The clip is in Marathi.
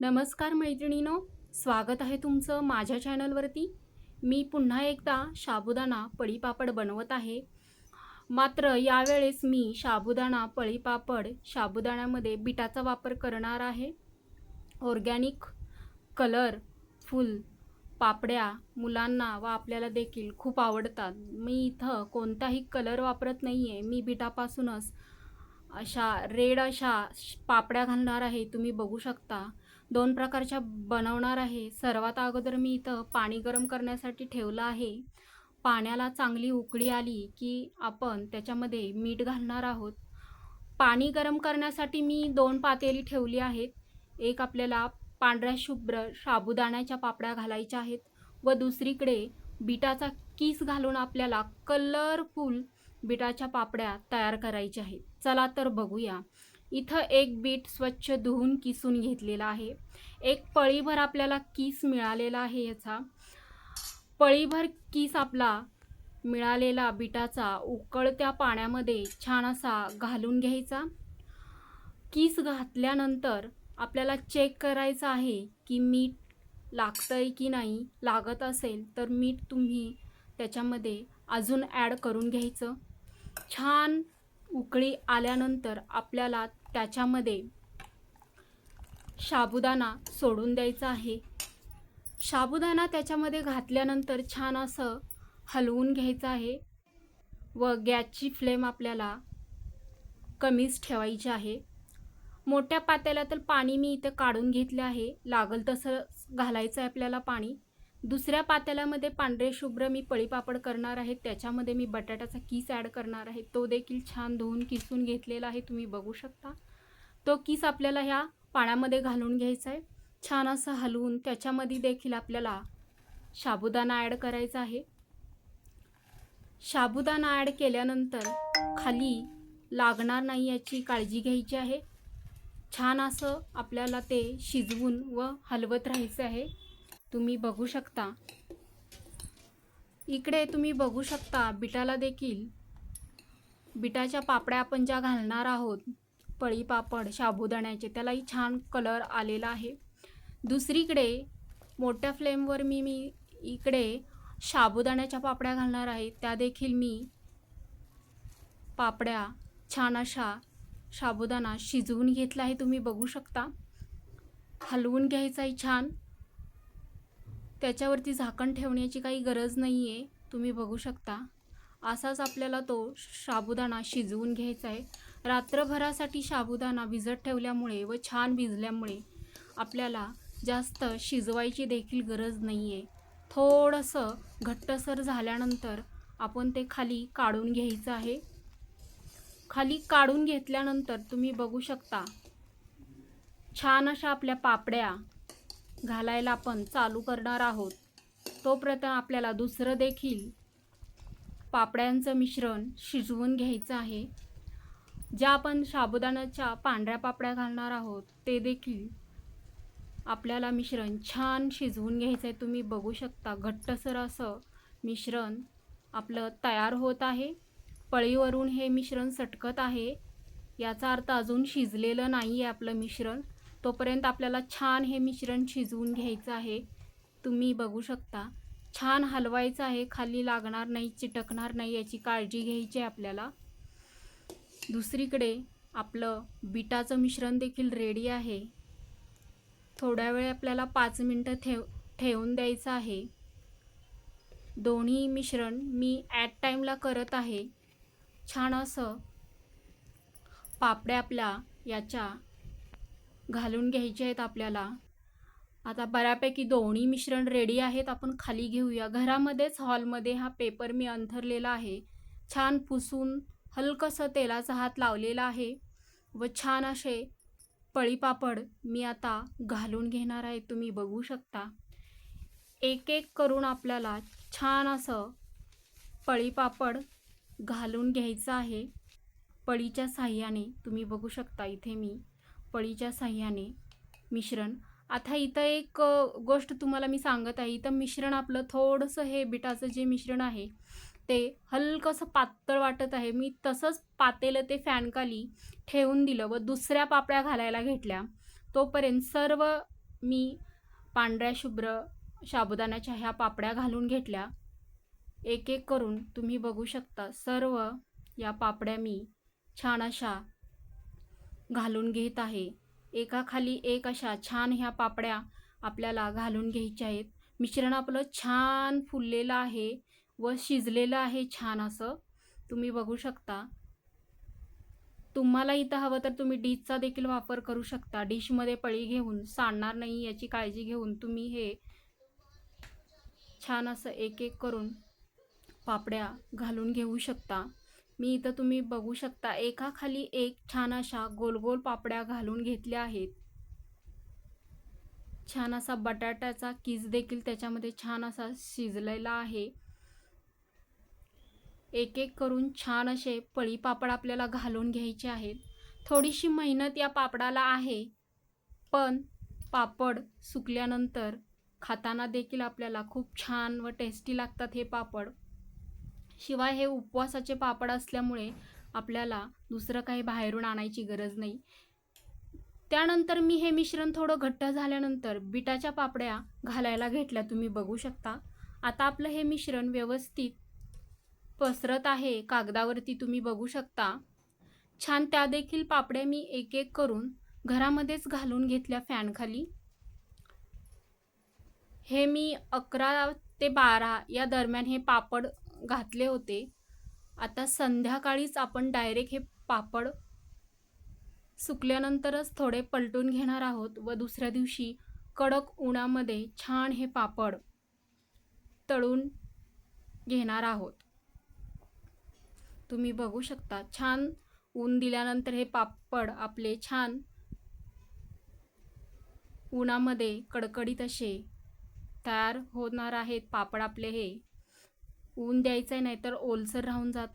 नमस्कार मैत्रिणीनो स्वागत आहे तुमचं माझ्या चॅनलवरती. मी पुन्हा एकदा साबुदाणा पळीपापड बनवत आहे. मात्र यावेळेस मी साबुदाणा पळीपापड साबुदाण्यामध्ये बिटाचा वापर करणार आहे. ऑर्गॅनिक कलर फुल पापड्या मुलांना व आपल्याला देखील खूप आवडतात. मी इथं कोणताही कलर वापरत नाही आहे मी बिटापासूनच अशा रेड अशा श- पापड्या घालणार आहे. तुम्ही बघू शकता. दोन प्रकारच्या बनवणार आहे. सर्वात अगोदर मी इथं पाणी गरम करण्यासाठी ठेवलं आहे. पाण्याला चांगली उकळी आली की आपण त्याच्यामध्ये मीठ घालणार आहोत. पाणी गरम करण्यासाठी मी दोन पातेली ठेवली आहेत. एक आपल्याला पांढऱ्या शुभ्र साबुदाण्याच्या पापड्या घालायच्या आहेत व दुसरीकडे बिटाचा किस घालून आपल्याला कलरफुल बिटाच्या पापड्या तयार करायच्या आहेत. चला तर बघूया. इथं एक बीट स्वच्छ धुवून किसून घेतलेला आहे. एक पळीभर आपल्याला किस मिळालेला आहे याचा. पळीभर किस आपला मिळालेला बिटाचा उकळत्या पाण्यामध्ये छान असा घालून घ्यायचा. किस घातल्यानंतर आपल्याला चेक करायचं आहे की मीठ लागतं आहे की नाही लागत असेल तर मीठ तुम्ही त्याच्यामध्ये अजून ॲड करून घ्यायचं. छान उकळी आल्यानंतर आपल्याला त्याच्यामध्ये साबुदाणा सोडून द्यायचा आहे. साबुदाणा त्याच्यामध्ये घातल्यानंतर छान असं हलवून घ्यायचं आहे व गॅसची फ्लेम आपल्याला कमीच ठेवायची आहे. मोठ्या पातेल्यातील पाणी मी इथं काढून घेतलं आहे. लागल तसं घालायचं आहे आपल्याला पाणी. दुसऱ्या पातेल्यामध्ये पांढरे शुभ्र मी पळीपापड करणार आहे. त्याच्यामध्ये मी बटाट्याचा किस ॲड करणार आहे. तो देखील छान धुवून किसून घेतलेला आहे. तुम्ही बघू शकता. तो किस आपल्याला ह्या पाण्यामध्ये घालून घ्यायचा आहे. छान असं हलवून त्याच्यामध्ये देखील आपल्याला साबुदाणा ॲड करायचा आहे. साबुदाणा ॲड केल्यानंतर खाली लागणार नाही याची काळजी घ्यायची आहे. छान असं आपल्याला ते शिजवून व हलवत राहायचं आहे. तुम्ही बघू शकता. इकडे तुम्ही बघू शकता बिटाला देखील. बिटाच्या पापड्या आपण ज्या घालणार आहोत पळी पापड साबुदाण्याचे त्यालाही छान कलर आलेला आहे. दुसरीकडे मोठ्या फ्लेमवर मी मी इकडे साबुदाण्याच्या पापड्या घालणार आहे. त्या देखील मी पापड्या छान अशा साबुदाणा शिजवून घेतला आहे. तुम्ही बघू शकता. हलवून घ्यायचा आहे छान. त्याच्यावरती झाकण ठेवण्याची काही गरज नाही आहे तुम्ही बघू शकता. असाच आपल्याला तो साबुदाणा शिजवून घ्यायचा आहे. रात्रभरासाठी साबुदाणा भिजत ठेवल्यामुळे व छान भिजल्यामुळे आपल्याला जास्त शिजवायची देखील गरज नाही आहे थोडंसं घट्टसर झाल्यानंतर आपण ते खाली काढून घ्यायचं आहे. खाली काढून घेतल्यानंतर तुम्ही बघू शकता. छान अशा आपल्या पापड्या घालायला आपण चालू करणार आहोत. तोपर्यंत आपल्याला दुसरं देखील पापड्यांचं मिश्रण शिजवून घ्यायचं आहे. ज्या आपण साबुदाण्याच्या पांढऱ्या पापड्या घालणार आहोत ते देखील आपल्याला मिश्रण छान शिजवून घ्यायचं आहे तुम्ही बघू शकता घट्टसर असं मिश्रण आपलं तयार होत आहे. पळीवरून हे मिश्रण सटकत आहे. याचा अर्थ अजून शिजलेलं नाही आहे आपलं मिश्रण. तोपर्यंत आपल्याला छान हे मिश्रण शिजवून घ्यायचं आहे. तुम्ही बघू शकता छान हलवायचं आहे खाली लागणार नाही चिटकणार नाही याची काळजी घ्यायची आहे आपल्याला. दुसरीकडे आपलं बिटाचं मिश्रण देखील रेडी आहे. थोड्या वेळ आपल्याला पाच मिनटं ठेव ठेवून द्यायचं आहे. दोन्ही मिश्रण मी ॲट टाईमला करत आहे. छान असं पापड्या आपल्या याच्या घालून घ्यायचे आहेत आपल्याला. आता बऱ्यापैकी दोन्ही मिश्रण रेडी आहेत आपण खाली घेऊया. घरामध्येच हॉलमध्ये हा पेपर मी अंथरलेला आहे. छान पुसून हलकंसं तेलाचा हात लावलेला आहे व छान असे पळीपापड मी आता घालून घेणार आहे. तुम्ही बघू शकता. एक एक करून आपल्याला छान असं पळीपापड घालून घ्यायचं आहे. पळीच्या साह्याने तुम्ही बघू शकता इथे मी पळीच्या साह्याने. मिश्रण. आता इथं एक गोष्ट तुम्हाला मी सांगत आहे. इथं मिश्रण आपलं थोडंसं हे बिटाचं जे मिश्रण आहे ते हलकंसं पातळ वाटत आहे. मी तसंच पातेलं ते फॅनखाली ठेवून दिलं व दुसऱ्या पापड्या घालायला घेतल्या. तोपर्यंत सर्व मी पांढऱ्या शुभ्र साबुदाण्याच्या ह्या पापड्या घालून घेतल्या. एक एक करून तुम्ही बघू शकता सर्व या पापड्या मी छान अशा घालून घेत आहे. एकाखाली एक अशा छान ह्या पापड्या आपल्याला घालून घ्यायच्या आहेत. मिश्रण आपलं छान फुललेलं आहे व शिजलेलं आहे छान असं. तुम्ही बघू शकता. तुम्हाला इथं हवं तर तुम्ही डिशचा देखील वापर करू शकता. डिशमध्ये पळी घेऊन सांडणार नाही याची काळजी घेऊन तुम्ही हे छान असं एक एक करून पापड्या घालून घेऊ शकता. मी इथं तुम्ही बघू शकता एकाखाली एक छान अशा गोल गोल पापड्या घालून घेतल्या आहेत. छान असा बटाट्याचा किस देखील त्याच्यामध्ये छान असा शिजलेला आहे. एक एक करून छान असे पळी पापड आपल्याला घालून घ्यायचे आहेत. थोडीशी मेहनत या पापडाला आहे पण पापड सुकल्यानंतर खाताना देखील आपल्याला खूप छान व टेस्टी लागतात हे पापड. शिवाय हे उपवासाचे पापड असल्यामुळे आपल्याला दुसरं काही बाहेरून आणायची गरज नाही. त्यानंतर मी हे मिश्रण थोडं घट्ट झाल्यानंतर बिटाच्या पापड्या घालायला घेतल्या तुम्ही बघू शकता. आता आपलं हे मिश्रण व्यवस्थित पसरत आहे कागदावरती तुम्ही बघू शकता. छान त्या देखील पापड्या मी एक एक करून घरामध्येच घालून घेतल्या फॅनखाली. हे मी अकरा ते बारा या दरम्यान हे पापड घातले होते. आता संध्याकाळीच आपण डायरेक्ट हे पापड सुकल्यानंतरच थोडे पलटून घेणार आहोत व दुसऱ्या दिवशी कडक उन्हामध्ये छान हे पापड तळून घेणार आहोत. तुम्ही बघू शकता छान ऊन दिल्यानंतर हे पापड आपले छान उन्हामध्ये कडकडीत असे तयार होणार आहेत. पापड आपले हे ऊन द्यायचं आहे नाहीतर ओलसर राहून जातात